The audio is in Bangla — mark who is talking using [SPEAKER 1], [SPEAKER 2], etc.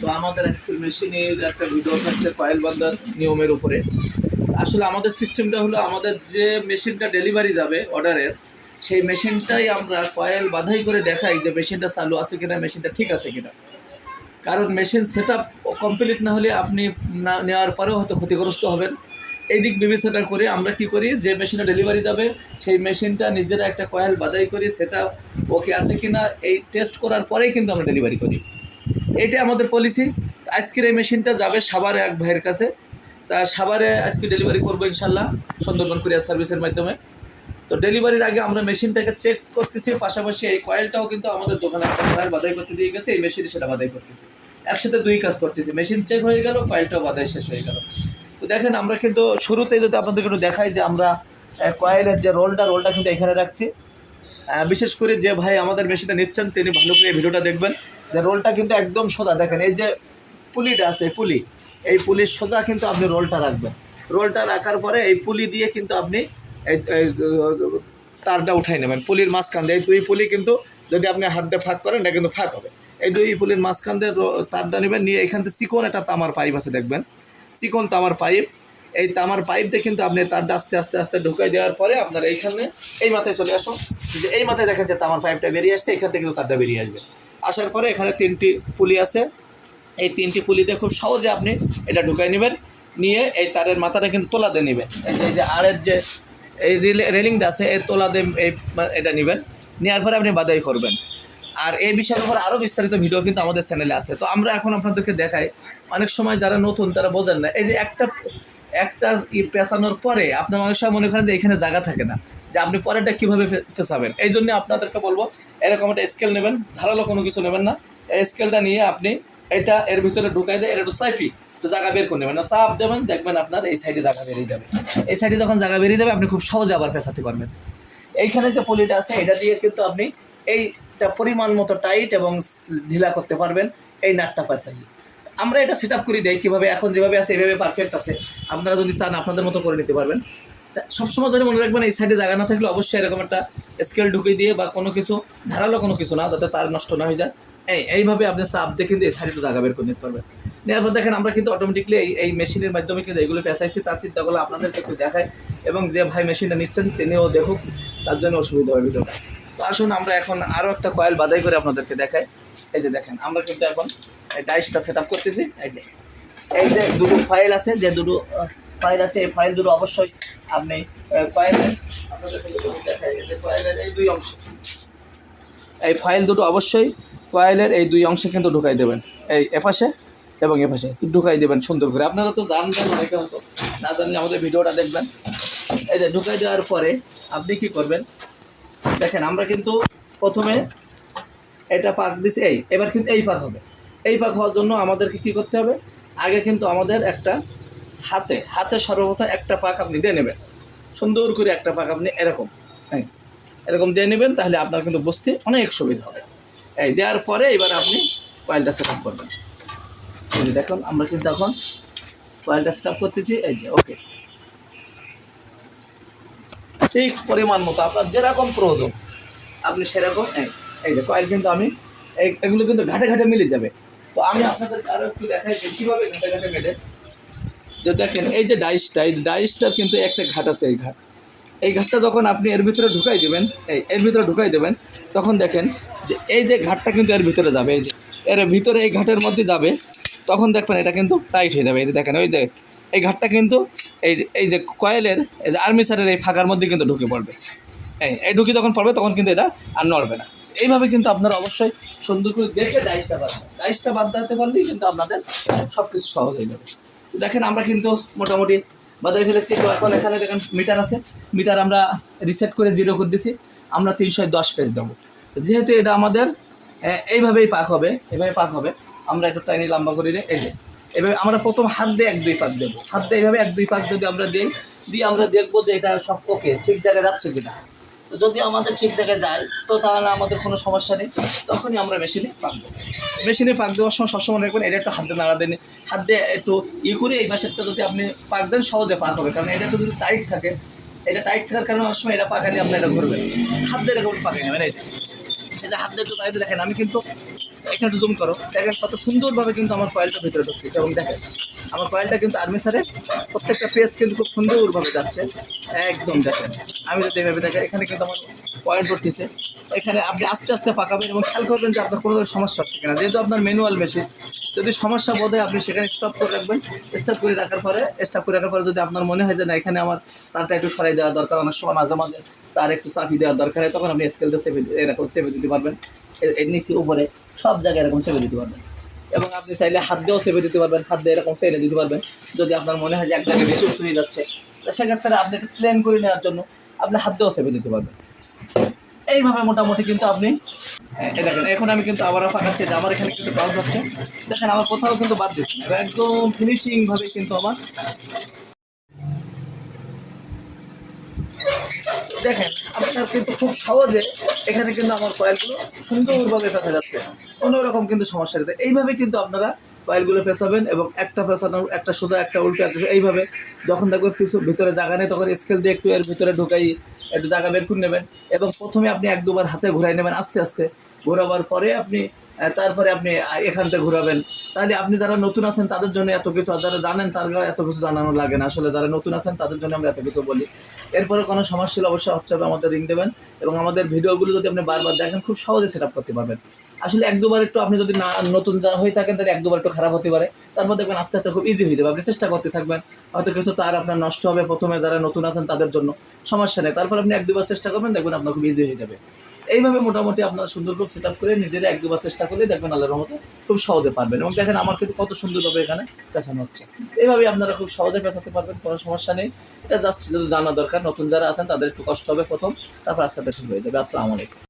[SPEAKER 1] তো আমাদের আজকের মেশিনের একটা ভিডিও থাকছে কয়েল বান্ধার নিয়মের উপরে। আসলে আমাদের সিস্টেমটা হলো আমাদের যে মেশিনটা ডেলিভারি যাবে অর্ডারের সেই মেশিনটাই আমরা কয়েল বাধাই করে দেখাই যে মেশিনটা চালু আছে কিনা মেশিনটা ঠিক আছে কিনা। কারণ মেশিন সেট আপ কমপ্লিট না হলে আপনি না নেওয়ার পরেও হয়তো ক্ষতিগ্রস্ত হবেন। এই দিক বিবেচনা করে আমরা কি করি, যে মেশিনে ডেলিভারি যাবে, সেই মেশিনটা নিজেরা একটা কয়েল বাদাই করি সেটা ওকে আছে কিনা, এই টেস্ট করার পরেই কিন্তু আমরা ডেলিভারি করি। এটা আমাদের পলিসি আজকের এই মেশিনটা যাবে সাভারে এক ভাইয়ের কাছে। তা সাভারে আজকে ডেলিভারি করব ইনশাল্লাহ সুন্দরবন কুরিয়ার সার্ভিসের মাধ্যমে। তো ডেলিভারির আগে আমরা মেশিনটাকে চেক করতেছি, পাশাপাশি এই কয়েলটাও কিন্তু আমাদের দোকানে কয়েল বাদাই করতে দিয়ে গেছে, এই মেশিনে সেটা বাদাই করতেছি। একসাথে দুই কাজ করতেছি মেশিন চেক হয়ে গেল কয়েলটাও বাদাই শেষ হয়ে গেল। তো দেখেন, আমরা কিন্তু শুরুতেই যদি আপনাদেরকে একটু দেখাই যে আমরা কয়েলের যে রোলটা রোলটা কিন্তু এখানে রাখছি। বিশেষ করে যে ভাই আমাদের মেশিনটা নিচ্ছেন, তিনি ভালো করে ভিডিওটা দেখবেন। যে রোলটা কিন্তু একদম সোজা। দেখেন, এই যে পুলিটা আছে পুলি, এই পুলির সোজা কিন্তু আপনি রোলটা রাখবেন। রোলটা রাখার পরে এই পুলি দিয়ে কিন্তু আপনি এই তারটা উঠাই নেবেন। পুলির মাঝখান দিয়ে, এই দুই পুলি কিন্তু যদি আপনি হাত দিয়ে ফাঁক করেন, এটা কিন্তু ফাঁক হবে। এই দুই পুলির মাঝখান দিয়ে তারটা নেবেন, নিয়ে এখান থেকে চিকন একটা তামার পাইপ আছে, দেখবেন। চিকন তামার পাইপ। এই তামার পাইপ দিয়ে কিন্তু আপনি তারটা আস্তে আস্তে আস্তে ঢুকাই দেওয়ার পরে আপনার এইখানে, এই মাথায় চলে আসুন। যে এই মাথায় দেখেন যে তামার পাইপটা বেরিয়ে আসছে, এখান থেকে কিন্তু তারটা বেরিয়ে আসবে। আসার পরে এখানে তিনটি পুলি আছে। এই তিনটি পুলিতে খুব সহজে আপনি এটা ঢুকাই নেবেন। নিয়ে এই তারের মাথাটা কিন্তু তোলা দিয়ে নেবেন। এই যে- আরের যে এই রিলে- রেলিংটা আছে এই তোলা দিয়ে এই এটা নেবেন। নেওয়ার পরে আপনি বাদাই করবেন। আর এই বিষয়ের উপর আরও বিস্তারিত ভিডিও কিন্তু আমাদের চ্যানেলে আছে। তো আমরা এখন আপনাদেরকে দেখাই, অনেক সময় যারা নতুন তারা বোঝেন না। এই যে একটা একটা ই পেঁচানোর পরে আপনার অনেক সময় মনে করেন যে এখানে জায়গা থাকে না। যে আপনি পরেরটা কীভাবে ফেসাবেন। এই জন্য আপনাদেরকে বলব, এরকম একটা স্কেল নেবেন, ধারালো কোনো কিছু নেবেন না। এই স্কেলটা নিয়ে আপনি এটা এর ভিতরে ঢুকাই দেয় এটা একটু সাইফি তো জায়গা বের করে নেবেন। না, চাপ দেবেন, দেখবেন আপনার এই সাইডে জায়গা বেরিয়ে যাবে। এই সাইডে যখন জায়গা বেরিয়ে যাবে, আপনি খুব সহজে আবার ফেসাতে পারবেন। এইখানে যে পলিটা আছে, এটা দিয়ে কিন্তু আপনি এইটা পরিমাণ মতো টাইট এবং ঢিলা করতে পারবেন এই নাটটা পেঁচাই আমরা এটা সেট আপ করে দেই কীভাবে, এখন যেভাবে আছে এইভাবে পারফেক্ট আছে। আপনারা যদি চান, আপনাদের মতো করে নিতে পারবেন। সবসময় ধরে মনে রাখবেন, এই সাইডে জায়গা না থাকলে অবশ্যই এরকম একটা স্কেল ঢুকিয়ে দিয়ে বা কোনো কিছু ধারালো কোনো কিছু না, যাতে তার নষ্ট না হয়ে যায়। এই, এইভাবে আপনি চাপ দিয়ে কিন্তু এই সাইডে জায়গা বের করে নিতে পারবেন। নেওয়ার পর দেখেন, আমরা কিন্তু অটোমেটিকলি এই এই মেশিনের মাধ্যমে কিন্তু এগুলো পেঁচাইছি তার চিন্তাগুলো আপনাদেরকে একটু দেখায় এবং যে ভাই মেশিনটা নিচ্ছেন, তিনিও দেখুক, তার জন্য অসুবিধা হয় ভিডিওটা। তো আসুন, আমরা এখন আরও একটা কয়েল বাদাই করে আপনাদেরকে দেখাই। এই যে দেখেন, আমরা কিন্তু এখন এই ডাইসটা সেট আপ করতেছি। এই যে এই যে দুটো ফাইল আছে, যে দুটো ফাইল আছে, এই ফাইল দুটো অবশ্যই আপনি কয়েলের এই দুই অংশ। এই ফাইল দুটো অবশ্যই কয়েলের এই দুই অংশে কিন্তু ঢুকাই দেবেন। এই এপাশে এবং এপাশে ঢুকাই দেবেন সুন্দর করে। আপনারা তো জানবেন অনেকে হয়তো, না জানলে আমাদের ভিডিওটা দেখবেন। এই যে ঢুকাই দেওয়ার পরে আপনি কি করবেন? দেখেন, আমরা কিন্তু প্রথমে এটা পাক দিছি, এই, এবার কিন্তু এই পাক হবে। এই পাক হওয়ার জন্য আমাদেরকে কি করতে হবে? আগে কিন্তু আমাদের একটা হাতে হাতে সর্বপ্রথম একটা পাক আপনি দিয়ে নেবেন। সুন্দর করে একটা পাক আপনি এরকম হ্যাঁ এরকম দিয়ে নেবেন, তাহলে আপনার কিন্তু বুঝতে অনেক সুবিধা হবে। এই, দেওয়ার পরে এবার আপনি কয়েলটা সেট আপ করবেন। দেখুন, আমরা কিন্তু এখন কয়েলটা সেট আপ করতেছি, এই যে ওকে ঠিক পরিমাণ মতো আপনার যেরকম প্রয়োজন, আপনি সেরকম, এই যে কয়েল কিন্তু আমি এগুলো কিন্তু ঘাটে ঘাটে মিলে যাবে। তো আমি আপনাদের আরও একটু দেখাই যে কীভাবে ঘাটে ঘাটে মেলে। যে দেখেন, এই যে ডাইসটা, এই ডাইসটার কিন্তু একটা ঘাট আছে এই ঘাট। এই ঘাটটা যখন আপনি এর ভিতরে ঢুকাই দেবেন, এই, এর ভিতরে ঢুকাই দেবেন, তখন দেখেন যে এই যে ঘাটটা কিন্তু এর ভিতরে যাবে, এই যে, এর ভিতরে এই ঘাটের মধ্যে যাবে, তখন দেখবেন এটা কিন্তু টাইট হয়ে যাবে। এই যে দেখেন, ওই যে, এই ঘাটটা কিন্তু এই এই যে কয়েলের, এই যে আর্মিসারের এই ফাঁকার মধ্যে কিন্তু ঢুকে পড়বে। এই এই ঢুকে যখন পড়বে, তখন কিন্তু এটা আর নড়বে না। এইভাবে কিন্তু আপনারা অবশ্যই সুন্দর করে দেখে ডাইসটা বাঁধবেন। ডাইসটা বাদ দিতে পারলেই কিন্তু আপনাদের সব কিছু সহজ হয়ে যাবে। দেখেন আমরা কিন্তু মোটামুটি বাদাই ফেলেছি। তো এখন এখানে দেখেন মিটার আছে। মিটার আমরা রিসেট করে জিরো করে দিছি। আমরা তিনশো দশ পেজ দেবো। যেহেতু এটা আমাদের এইভাবেই পাক হবে এইভাবে পাক হবে। আমরা একটু টাইনি লম্বা করে দিই এই যে, এভাবে আমরা প্রথম হাত দিয়ে এক দুই পাক দেবো। হাত দিয়ে এইভাবে এক দুই পাক যদি আমরা দিই, দিয়ে আমরা দেখব যে এটা সব ওকে ঠিক জায়গায় যাচ্ছে কিনা। তো যদি আমাদের ঠিক জায়গায় যায়, তো তাহলে আমাদের কোনো সমস্যা নেই। তখনই আমরা মেশিনে পাক দেবো। মেশিনে পাক দেওয়ার সময় সবসময় রাখবেন, এটা একটু হাত দিয়ে নাড়া দেন, হাত দিয়ে একটু ই করে এই পাশেরটা যদি আপনি পাক দেন, সহজে পাক হবে। কারণ এটা তো যদি টাইট থাকে, এটা টাইট থাকার কারণে অনেক সময় এটা পাকালে আপনি এটা ঘুরবেন হাত দিয়ে এরকম পাকাই নেবেন, এই যে। হাত দিয়ে একটু বাইরে দেখেন, আমি কিন্তু এখানে জুম করো। দেখেন কত সুন্দরভাবে কিন্তু আমার কয়েলটা ভিতরে ঢুকছে। এবং দেখেন, আমার কয়েলটা কিন্তু আর্মিসারে প্রত্যেকটা পেজ কিন্তু খুব সুন্দরভাবে যাচ্ছে। একদম দেখেন। আমি যদি এভাবে দেখেন এখানে কিন্তু আমার পয়েন্ট উঠতেছে। এখানে আপনি আস্তে আস্তে পাকাবেন এবং খেয়াল করবেন যে আপনার কোনো সমস্যা হচ্ছে কিনা। যেহেতু আপনার ম্যানুয়াল মেশিন যদি সমস্যা বোধ আপনি সেখানে স্টপ করে রাখবেন। স্টপ করে রাখার পরে স্টপ করে রাখার পরে যদি আপনার মনে হয় যে না, এখানে আমার তারটা একটু সরাই দেওয়া দরকার, অনেক সময় মাঝে মাঝে তার একটু চাপি দেওয়ার দরকার হয়, তখন আপনি স্কেলটা সেভে এরকম সেভে দিতে পারবেন। নিচে, উপরে, সব জায়গায় এরকম সেভে দিতে পারবেন। এবং আপনি চাইলে হাত দিয়েও চেপে দিতে পারবেন, হাত দিয়ে এরকম টেনে দিতে পারবেন। যদি আপনার মনে হয় যে এক জায়গায় বেশি হয়ে যাচ্ছে সেক্ষেত্রে আপনি একটু প্লেন করে নেওয়ার জন্য আপনি হাত দিয়েও চেপে দিতে পারবেন। এইভাবে মোটামুটি কিন্তু আপনি দেখেন, এখন আমি কিন্তু আবারও ফাঁকাচ্ছি যে আমার এখানে কিন্তু কাজ হচ্ছে। দেখেন, আমার কোথাও কিন্তু বাদ দিচ্ছি না। একদম ফিনিশিং ভাবে কিন্তু আমার দেখেন আপনার কিন্তু খুব সহজে এখানে কিন্তু আমার কয়েলগুলো সুন্দরভাবে ফেসে যাচ্ছে। কোনো রকম কিন্তু সমস্যা নেই এইভাবে কিন্তু আপনারা কয়েলগুলো ফেসাবেন এবং একটা ফেসানো একটা সোজা একটা উল্টো সোজা, এইভাবে যখন দেখবেন কিছু ভিতরে জায়গা নেই তখন স্কেল দিয়ে একটু এর ভিতরে ঢুকাই একটু জায়গা বের করে নেবেন এবং প্রথমে আপনি এক দুবার হাতে ঘুরাই নেবেন আস্তে আস্তে। ঘোরাবার পরে আপনি তারপরে আপনি এখান থেকে ঘুরাবেন। তাহলে আপনি যারা নতুন আছেন, তাদের জন্য এত কিছু, আর যারা জানেন, তার এত কিছু জানানো লাগে না। আসলে যারা নতুন আছেন, তাদের জন্য আমরা এত কিছু বলি। এরপরে কোনো সমস্যা হলে অবশ্যই হোয়াটসঅ্যাপে আমাদের রিং দেবেন এবং আমাদের ভিডিওগুলো যদি আপনি বারবার দেখেন, খুব সহজে সেট আপ করতে পারবেন। আসলে এক দুবার একটু আপনি যদি না, নতুন যা হয়ে থাকেন, তাহলে এক দুবার একটু খারাপ হতে পারে। তারপর দেখবেন আস্তে আস্তে খুব ইজি হয়ে যাবে। আপনি চেষ্টা করতে থাকবেন। হয়তো কিছু তার আপনার নষ্ট হবে প্রথমে, যারা নতুন আছেন, তাদের জন্য সমস্যা নেই। তারপর আপনি এক দুবার চেষ্টা করবেন, দেখবেন আপনার খুব ইজি হয়ে যাবে। এইভাবে মোটামুটি আপনারা সুন্দর খুব সেট করে নিজেরা এক দুবার চেষ্টা করলে দেখবেন আল্লাহর মতো খুব সহজে পারবেন। এবং দেখেন আমার কিন্তু কত সুন্দরভাবে এখানে পেছানো হচ্ছে। এইভাবে আপনারা খুব সহজে পেছাতে পারবেন, কোনো সমস্যা নেই। এটা জাস্ট জানা দরকার, নতুন যারা আছেন তাদের একটু কষ্ট হবে প্রথম, তারপর আস্তে আস্তে হয়ে যাবে। আসসালামু আলাইকুম।